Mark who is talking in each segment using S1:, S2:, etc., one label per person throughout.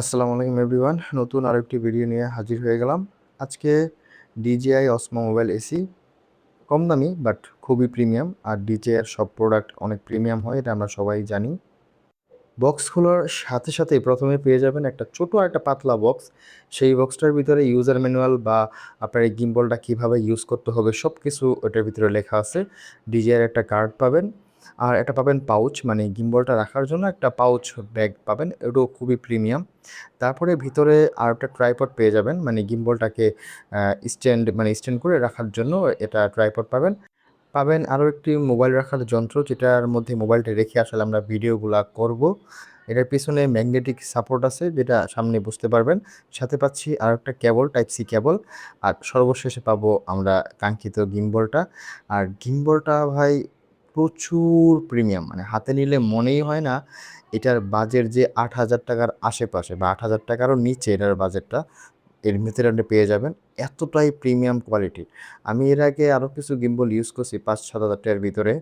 S1: আসসালামু আলাইকুম এভরিওয়ান, নতুন আরেকটি ভিডিও নিয়ে হাজির হয়ে গেলাম। আজকে ডিজিআই অসমা মোবাইল এসি কম দামি বাট খুবই প্রিমিয়াম আর ডিজিআইয়ের সব প্রোডাক্ট অনেক প্রিমিয়াম হয়, এটা আমরা সবাই জানি। বক্স খোলার সাথে সাথেই প্রথমে পেয়ে যাবেন একটা ছোট একটা পাতলা বক্স সেই বক্সটার ভিতরে ইউজার ম্যানুয়াল বা আপনার এই গিম্বলটা কীভাবে ইউজ করতে হবে সব কিছু ওটার ভিতরে লেখা আছে। ডিজিআইয়ের একটা কার্ড পাবেন। আর এটা পাবেন পাউচ মানে গিম্বলটা রাখার জন্য একটা পাউচ ব্যাগ পাবেন, এটাও খুবই প্রিমিয়াম। তারপরে ভিতরে আর একটা ট্রাইপড পেয়ে যাবেন মানে গিম্বলটাকে স্ট্যান্ড মানে স্ট্যান্ড করে রাখার জন্য এটা ট্রাইপড পাবেন। পাবেন আরও একটি মোবাইল রাখার যন্ত্র, যেটার মধ্যে মোবাইলটা রেখে আসলে আমরা ভিডিওগুলো করব। এটার পিছনে ম্যাগনেটিক সাপোর্ট আছে, যেটা সামনে বুঝতে পারবেন। সাথে পাচ্ছি আর একটা কেবল, টাইপ সি কেবল, আর সর্বশেষে পাবো আমরা কাঙ্ক্ষিত গিম্বলটা। আর গিম্বলটা ভাই প্রচুর প্রিমিয়াম মানে হাতে নিলে মনেই হয় না, এটার বাজেট যে আট হাজার টাকার আশেপাশে বা আট হাজার টাকারও নিচে এটার বাজেটটা এর ভিতরে আপনি পেয়ে যাবেন এতটাই প্রিমিয়াম কোয়ালিটি আমি এর আগে আরও কিছু গিম্বল ইউজ করছি পাঁচ, সাত হাজার টাকার ভিতরে।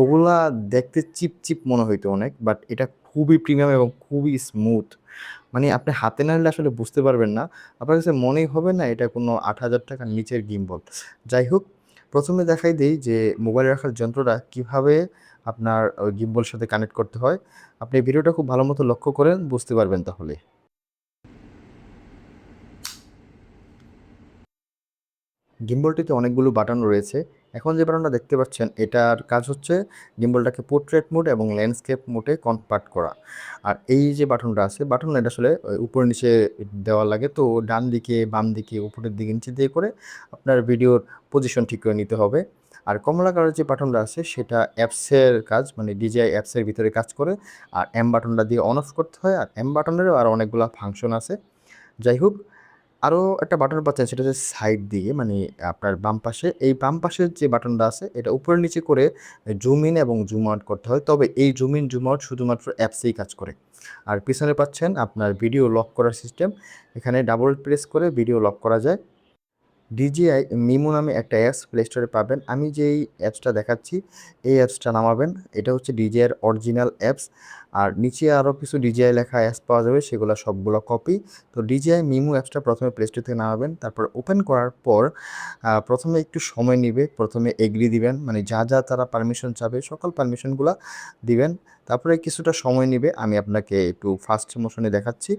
S1: ওগুলা দেখতে চিপ চিপ মনে হইতো অনেক বাট এটা খুবই প্রিমিয়াম এবং খুবই স্মুথ মানে আপনি হাতে না নিলে আসলে বুঝতে পারবেন না। আপনার কাছে মনেই হবে না এটা কোনো আট হাজার টাকার নিচের গিম্বল যাই হোক প্রথমে দেখাই দিই যে মোবাইলে রাখার যন্ত্রটা কীভাবে আপনার ওই গিম্বলের সাথে কানেক্ট করতে হয়। আপনি ভিডিওটা খুব ভালো মতো লক্ষ্য করেন, বুঝতে পারবেন তাহলে। গিম্বলটিতে অনেকগুলো বাটন রয়েছে। এখন যে বাটনটা দেখতে পাচ্ছেন, এটার কাজ হচ্ছে গিম্বলটাকে পোর্ট্রেট মোড এবং ল্যান্ডস্কেপ মোডে কনভার্ট করা। আর এই যে বাটনটা আছে বাটন এটা আসলে উপর নিচে দেওয়া লাগে, তো ডান দিকে, বাম দিকে, উপরের দিকে নিচে দিয়ে করে আপনার ভিডিওর পজিশন ঠিক করে নিতে হবে। আর কমলা কালারের যে বাটনটা আছে, সেটা অ্যাপসের কাজ মানে ডিজিআই অ্যাপসের ভিতরে কাজ করে। আর এম বাটনটা দিয়ে অন অফ করতে হয়, আর এম বাটনেরও আর অনেকগুলো ফাংশন আছে। যাই হোক আরও একটা বাটন পাচ্ছেন, সেটা হচ্ছে সাইড দিয়ে মানে আপনার বাম পাশে। এই বাম পাশের যে বাটনটা আছে, এটা উপরে নিচে করে জুম ইন এবং জুম আউট করতে হয়। তবে এই জুম ইন জুম আউট শুধুমাত্র অ্যাপসেই কাজ করে। আর পিছনে পাচ্ছেন আপনার ভিডিও লক করার সিস্টেম এখানে ডাবল প্রেস করে ভিডিও লক করা যায়। ডিজিআই মিমো নামে একটা অ্যাপস প্লে স্টোরে পাবেন। আমি যেই অ্যাপসটা দেখাচ্ছি, এই অ্যাপসটা নামাবেন। এটা হচ্ছে ডিজিআইয়ের অরিজিনাল অ্যাপস আর নিচে আরও কিছু ডিজিআই লেখা অ্যাপস পাওয়া যাবে, সেগুলো সবগুলো কপি তো ডিজিআই মিমো অ্যাপসটা প্রথমে প্লে স্টোর থেকে নামাবেন। তারপর ওপেন করার পর প্রথমে একটু সময় নেবে। প্রথমে এগ্রি দিবেন। মানে যা যা তারা পারমিশন চাবে, সকল পারমিশনগুলো দিবেন। তারপরে কিছুটা সময় নেবে। আমি আপনাকে একটু ফার্স্ট মোশনে দেখাচ্ছি।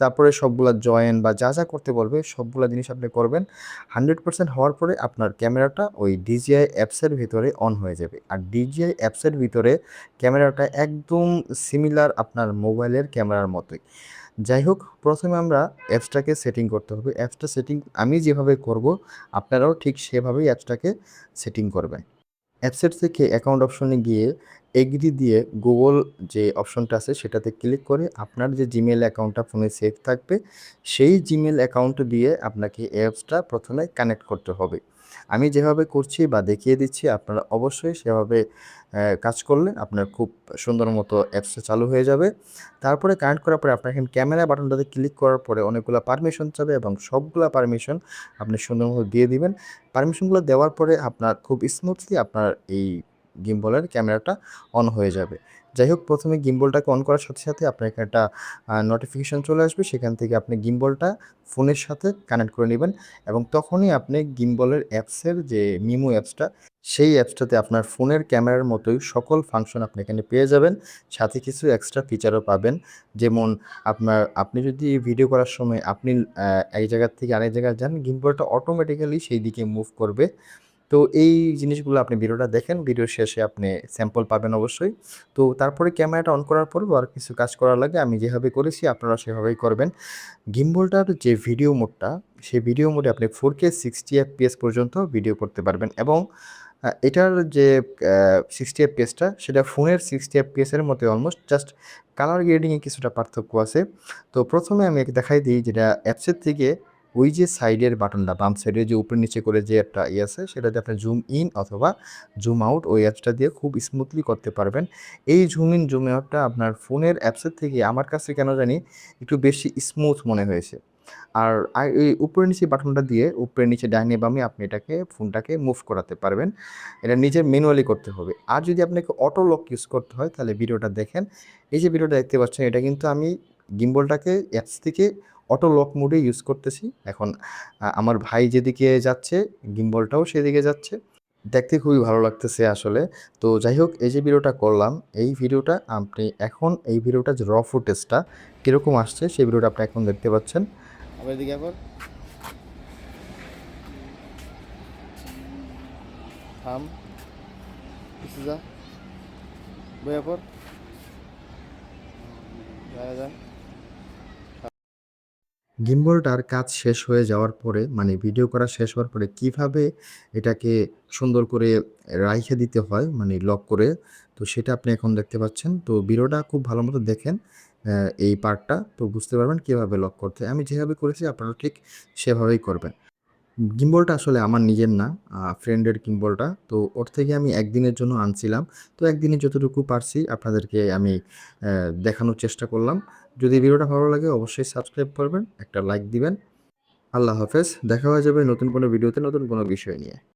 S1: তারপরে সবগুলা জয়েন বা যা যা করতে বলবে, সবগুলা জিনিস আপনি করবেন। হান্ড্রেড পার্সেন্ট হওয়ার পরে আপনার ক্যামেরাটা ওই ডিজিআই অ্যাপসের ভিতরে অন হয়ে যাবে। আর ডিজিআই অ্যাপসের ভিতরে ক্যামেরাটা একদম সিমিলার আপনার মোবাইলের ক্যামেরার মতোই। যাই হোক, প্রথমে আমরা অ্যাপসটাকে সেটিং করতে হবে। অ্যাপসটা সেটিং আমি যেভাবে করব, আপনারাও ঠিক সেভাবেই অ্যাপসটাকে সেটিং করবেন। অ্যাপসেট থেকে অ্যাকাউন্ট অপশনে গিয়ে এগ্রি দিয়ে গুগল যে অপশনটা আছে সেটাতে ক্লিক করে আপনার যে জিমেল অ্যাকাউন্টটা ফোনে সেভ থাকবে, সেই জিমেল অ্যাকাউন্ট দিয়ে আপনাকে অ্যাপসটা প্রথমে কানেক্ট করতে হবে। আমি যেভাবে করছি বা দেখিয়ে দিচ্ছি, আপনারা অবশ্যই সেভাবে কাজ করলে আপনার খুব সুন্দর মতো অ্যাপসটা চালু হয়ে যাবে। তারপরে কানেক্ট করার পরে আপনার এখানে ক্যামেরা বাটনটাতে ক্লিক করার পরে অনেকগুলো পারমিশন চাবে এবং সবগুলো পারমিশন আপনি সুন্দর মতো দিয়ে দিবেন। পারমিশনগুলো দেওয়ার পরে আপনার খুব স্মুথলি আপনার এই গিম্বলের ক্যামেরাটা অন হয়ে যাবে। যাই হোক প্রথমে গিম্বলটাকে অন করার সাথে সাথে আপনার একটা নোটিফিকেশান চলে আসবে। সেখান থেকে আপনি গিম্বলটা ফোনের সাথে কানেক্ট করে নেবেন এবং তখনই আপনি গিম্বলের অ্যাপসের যে মিমো অ্যাপসটা সেই অ্যাপসটাতে আপনার ফোনের ক্যামেরার মতোই সকল ফাংশন আপনি এখানে পেয়ে যাবেন। সাথে কিছু এক্সট্রা ফিচারও পাবেন। যেমন আপনার, আপনি যদি ভিডিও করার সময় আপনি এক জায়গার থেকে আরেক জায়গায় যান, গিম্বলটা অটোমেটিক্যালি সেই দিকে মুভ করবে। তো এই জিনিসগুলো আপনি ভিডিওটা দেখেন ভিডিওর শেষে আপনি স্যাম্পল পাবেন অবশ্যই। তো তারপরে ক্যামেরাটা অন করার পর আর কিছু কাজ করার লাগে, আমি যেভাবে করেছি আপনারা সেভাবেই করবেন। গিম্বলটার যে ভিডিও মোডটা সেই ভিডিও মোডে আপনি ফোর কে সিক্সটি এফপিএস পর্যন্ত ভিডিও করতে পারবেন এবং এটার যে সিক্সটি এফ এফপিএসটা সেটা ফোনের সিক্সটি এফ এফপিএসের মতো অলমোস্ট জাস্ট কালার গ্রেডিংয়ে কিছুটা পার্থক্য আছে। তো প্রথমে আমি দেখাই দিই যেটা অ্যাপসের থেকে ওই যে সাইডের বাটনটা, বাম সাইডে যে উপরে নিচে করে যে একটা ইয়ে আছে, সেটাতে আপনি জুম ইন অথবা জুম আউট ওই অ্যাপসটা দিয়ে খুব স্মুথলি করতে পারবেন। এই জুম ইন জুম আউটটা আপনার ফোনের অ্যাপসের থেকে আমার কাছে কেন জানি একটু বেশি স্মুথ মনে হয়েছে। আর এই উপরে নিচে বাটনটা দিয়ে উপরে নিচে ডাইনে বামে আপনি এটাকে, ফোনটাকে মুভ করাতে পারবেন। এটা নিজের ম্যানুয়ালি করতে হবে। আর যদি আপনাকে অটো লক ইউজ করতে হয়, তাহলে ভিডিওটা দেখেন। এই যে ভিডিওটা দেখতে পাচ্ছেন, এটা কিন্তু আমি গিম্বলটাকে অ্যাপস থেকে অটো লক মোডে ইউজ করতেছি এখন আমার ভাই যেদিকে যাচ্ছে গিম্বলটাও সেদিকে যাচ্ছে। দেখতে খুবই ভালো লাগতেছে আসলে। তো যাই হোক এই যে ভিডিওটা করলাম, এই ভিডিওটা আপনি এখন এই ভিডিওটা যে র ফুটেজটা কীরকম আসছে সেই ভিডিওটা আপনি এখন দেখতে পাচ্ছেন।
S2: আবার
S1: গিম্বলটার কাজ শেষ হয়ে যাওয়ার পরে মানে ভিডিও করা শেষ হওয়ার পরে কীভাবে এটাকে সুন্দর করে রাইখে দিতে হয় মানে লক করে তো সেটা আপনি এখন দেখতে পাচ্ছেন। তো ভিডিওটা খুব ভালো মতো দেখেন এই পার্টটা তো বুঝতে পারবেন কীভাবে লক করতে। আমি যেভাবে করেছি আপনারা ঠিক সেভাবেই করবেন। গিম্বলটা আসলে আমার নিজের না, ফ্রেন্ডের গিম্বলটা। তো ওর থেকে আমি একদিনের জন্য আনছিলাম। তো একদিনে যতটুকু পারছি আপনাদেরকে আমি দেখানোর চেষ্টা করলাম। যদি ভিডিওটা ভালো লাগে অবশ্যই সাবস্ক্রাইব করবেন, একটা লাইক দিবেন। আল্লাহ হাফেজ। দেখা হয়ে যাবে নতুন কোনো ভিডিওতে নতুন কোনো বিষয় নিয়ে।